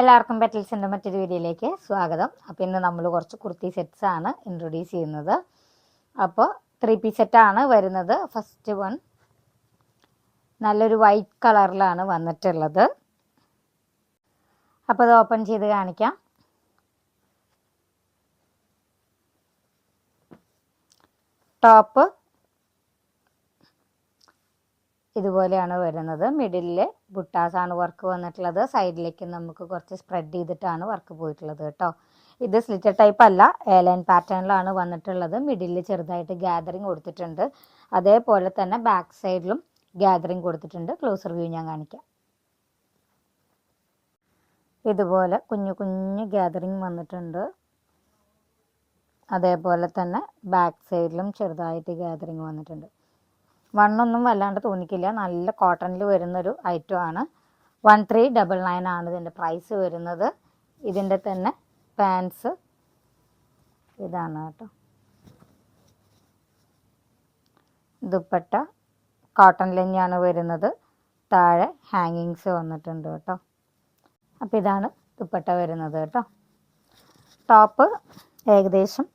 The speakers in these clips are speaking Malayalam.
എല്ലാവർക്കും പെറ്റൽസിന്റെ മറ്റൊരു വീഡിയോയിലേക്ക് സ്വാഗതം. അപ്പോൾ ഇന്ന് നമ്മൾ കുറച്ച് കുർത്തി സെറ്റ്സ് ആണ് ഇൻട്രൊഡ്യൂസ് ചെയ്യുന്നത്. അപ്പോൾ ത്രീ പീസ് സെറ്റാണ് വരുന്നത്. ഫസ്റ്റ് വൺ നല്ലൊരു വൈറ്റ് കളറിലാണ് വന്നിട്ടുള്ളത്. അപ്പോൾ അത് ഓപ്പൺ ചെയ്ത് കാണിക്കാം. ടോപ്പ് ഇതുപോലെയാണ് വരുന്നത്. മിഡിലിൽ ആണ് വർക്ക് വന്നിട്ടുള്ളത്. സൈഡിലേക്ക് നമുക്ക് കുറച്ച് സ്പ്രെഡ് ചെയ്തിട്ടാണ് വർക്ക് പോയിട്ടുള്ളത് കേട്ടോ. ഇത് സ്ലിറ്റർ ടൈപ്പ് അല്ല എയർലൈൻ പാറ്റേണിലാണ് വന്നിട്ടുള്ളത്. മിഡിലിൽ ചെറുതായിട്ട് ഗ്യാതറിങ് കൊടുത്തിട്ടുണ്ട്. അതേപോലെ തന്നെ ബാക്ക് സൈഡിലും ഗ്യാതറിങ് കൊടുത്തിട്ടുണ്ട്. ക്ലോസർ വ്യൂ ഞാൻ കാണിക്കാം. ഇതുപോലെ കുഞ്ഞു കുഞ്ഞു ഗ്യാതറിങ് വന്നിട്ടുണ്ട്. അതേപോലെ തന്നെ ബാക്ക് സൈഡിലും ചെറുതായിട്ട് ഗ്യാതറിങ് വന്നിട്ടുണ്ട്. വണ്ണൊന്നും വല്ലാണ്ട് തോന്നിക്കില്ല. നല്ല കോട്ടണിൽ വരുന്നൊരു ഐറ്റം ആണ്. വൺ ത്രീ ഡബിൾ നയൻ ആണ് ഇതിന്റെ പ്രൈസ് വരുന്നത്. ഇതിന്റെ തന്നെ പാൻസ് ഇതാണ് കേട്ടോ. ദുപ്പട്ട കോട്ടൺ ലഞ്ഞാണ് വരുന്നത്. താഴെ ഹാങ്ങിങ്സ് വന്നിട്ടുണ്ട് കേട്ടോ. അപ്പോൾ ഇതാണ് ദുപ്പട്ട വരുന്നത് കേട്ടോ. ടോപ്പ് ഏകദേശം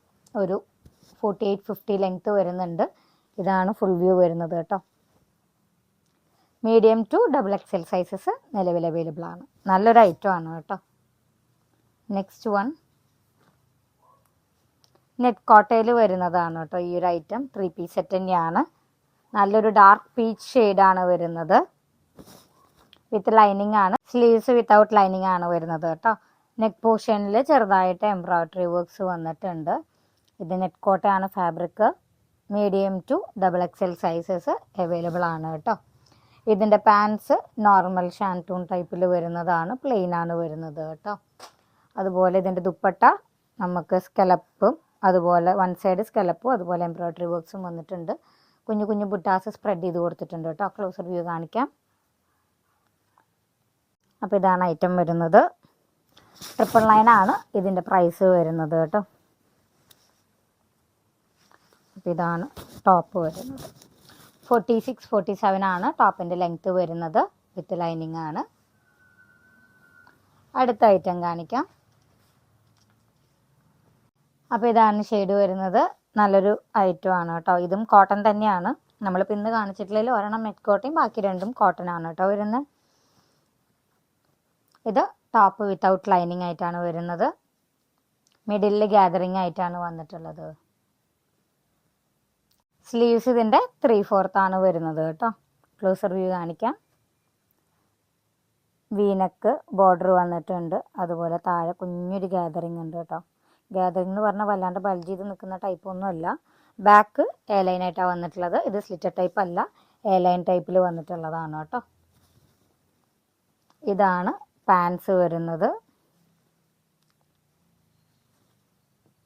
ഒരു ഫോർട്ടി എയ്റ്റ് ഫിഫ്റ്റി ലെങ്ത്ത് വരുന്നുണ്ട്. ഇതാണ് ഫുൾ വ്യൂ വരുന്നത് കേട്ടോ. Medium to double X L sizes നിലവിൽ അവൈലബിൾ ആണ്. നല്ലൊരു ഐറ്റം ആണ് കേട്ടോ. നെക്സ്റ്റ് വൺ നെറ്റ് കോട്ടയിൽ വരുന്നതാണ് കേട്ടോ ഈ ഒരു ഐറ്റം ത്രീ പീസ് സെറ്റ് തന്നെയാണ്. നല്ലൊരു ഡാർക്ക് പീച്ച് ഷെയ്ഡാണ് വരുന്നത്. വിത്ത് ലൈനിങ് ആണ്. സ്ലീവ്സ് വിത്തൗട്ട് ലൈനിങ് ആണ് വരുന്നത് കേട്ടോ. നെക്ക് പോർഷനിൽ ചെറുതായിട്ട് എംബ്രോയ്ഡറി വർക്ക്സ് വന്നിട്ടുണ്ട്. ഇത് നെറ്റ് കോട്ടയാണ് fabric medium to double X L sizes available ആണ് കേട്ടോ. ഇതിന്റെ പാൻസ് നോർമൽ ഷാന്റൂൺ ടൈപ്പിൽ വരുന്നതാണ് പ്ലെയിൻ ആണ് വരുന്നത് കേട്ടോ. അതുപോലെ ഇതിന്റെ ദുപ്പട്ട നമുക്ക് സ്കെലപ്പും അതുപോലെ വൺ സൈഡ് സ്കെലപ്പും അതുപോലെ എംബ്രോയ്ഡറി വർക്ക്സും വന്നിട്ടുണ്ട്. കുഞ്ഞു കുഞ്ഞു ബുട്ടാസ് സ്പ്രെഡ് ചെയ്ത് കൊടുത്തിട്ടുണ്ട് കേട്ടോ. ക്ലോസർ വ്യൂ കാണിക്കാം. അപ്പോൾ ഇതാണ് ഐറ്റം വരുന്നത്. ട്രിപ്പിൾ നയൻ ആണ് ഇതിന്റെ പ്രൈസ് വരുന്നത് കേട്ടോ. അപ്പോൾ ഇതാണ് ടോപ്പ് വരുന്നത്. ഫോർട്ടി സിക്സ് ഫോർട്ടി സെവൻ ആണ് ടോപ്പിന്റെ ലെങ്ത്ത് വരുന്നത് വിത്ത് ലൈനിങ് ആണ്. അടുത്ത ഐറ്റം കാണിക്കാം. അപ്പോൾ ഇതാണ് ഷെയ്ഡ് വരുന്നത്. നല്ലൊരു ഐറ്റം ആണ് കേട്ടോ. ഇതും കോട്ടൺ തന്നെയാണ്. നമ്മളിപ്പോൾ ഇന്ന് കാണിച്ചിട്ടില്ലെങ്കിൽ ഒരെണ്ണം മെറ്റ് കോട്ടയും ബാക്കി രണ്ടും കോട്ടൺ ആണ് കേട്ടോ വരുന്നത്. ഇത് ടോപ്പ് വിത്തൗട്ട് ലൈനിങ് ആയിട്ടാണ് വരുന്നത്. മിഡിലിൽ ഗ്യാതറിങ് ആയിട്ടാണ് വന്നിട്ടുള്ളത്. സ്ലീവ്സ് ഇതിന്റെ ത്രീ ആണ് വരുന്നത് കേട്ടോ. ക്ലോസർ വ്യൂ കാണിക്കാം. വീനക്ക് ബോർഡർ വന്നിട്ടുണ്ട്. അതുപോലെ താഴെ കുഞ്ഞൊരു ഗ്യാതറിങ് ഉണ്ട് കേട്ടോ. ഗ്യാതറിങ് എന്ന് പറഞ്ഞാൽ വല്ലാണ്ട് ബൾജ് ചെയ്ത് നിൽക്കുന്ന ടൈപ്പ് ഒന്നുമല്ല ബാക്ക് എ ലൈനായിട്ടാണ് വന്നിട്ടുള്ളത്. ഇത് സ്ലിറ്റർ ടൈപ്പ് അല്ല. എ ലൈൻ ടൈപ്പിൽ വന്നിട്ടുള്ളതാണ് കേട്ടോ. ഇതാണ് പാൻസ് വരുന്നത്.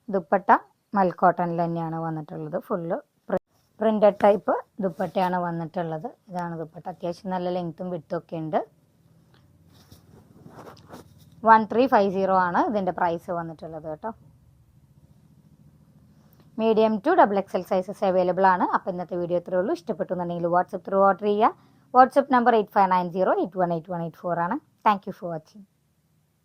ദുപ്പട്ട മൽക്കോട്ടണിൽ തന്നെയാണ് വന്നിട്ടുള്ളത്. ഫുള്ള് പ്രിന്റഡ് ടൈപ്പ് ദുപ്പട്ടയാണ് വന്നിട്ടുള്ളത്. ഇതാണ് ദുപ്പട്ട. അത്യാവശ്യം നല്ല ലെങ്ത്തും വിട്ടുമൊക്കെ ഉണ്ട്. വൺ ത്രീ ഫൈവ് സീറോ ആണ് ഇതിന്റെ പ്രൈസ് വന്നിട്ടുള്ളത് കേട്ടോ. Medium to double X L sizes available ആണ്. അപ്പോൾ ഇന്നത്തെ വീഡിയോ ഇത്രയേ ഉള്ളൂ. ഇഷ്ടപ്പെട്ടു എന്നുണ്ടെങ്കിൽ വാട്സപ്പ് ത്രൂ ഓർഡർ ചെയ്യുക. WhatsApp number eight five nine zero eight one eight one eight four ആണ്. Thank you for watching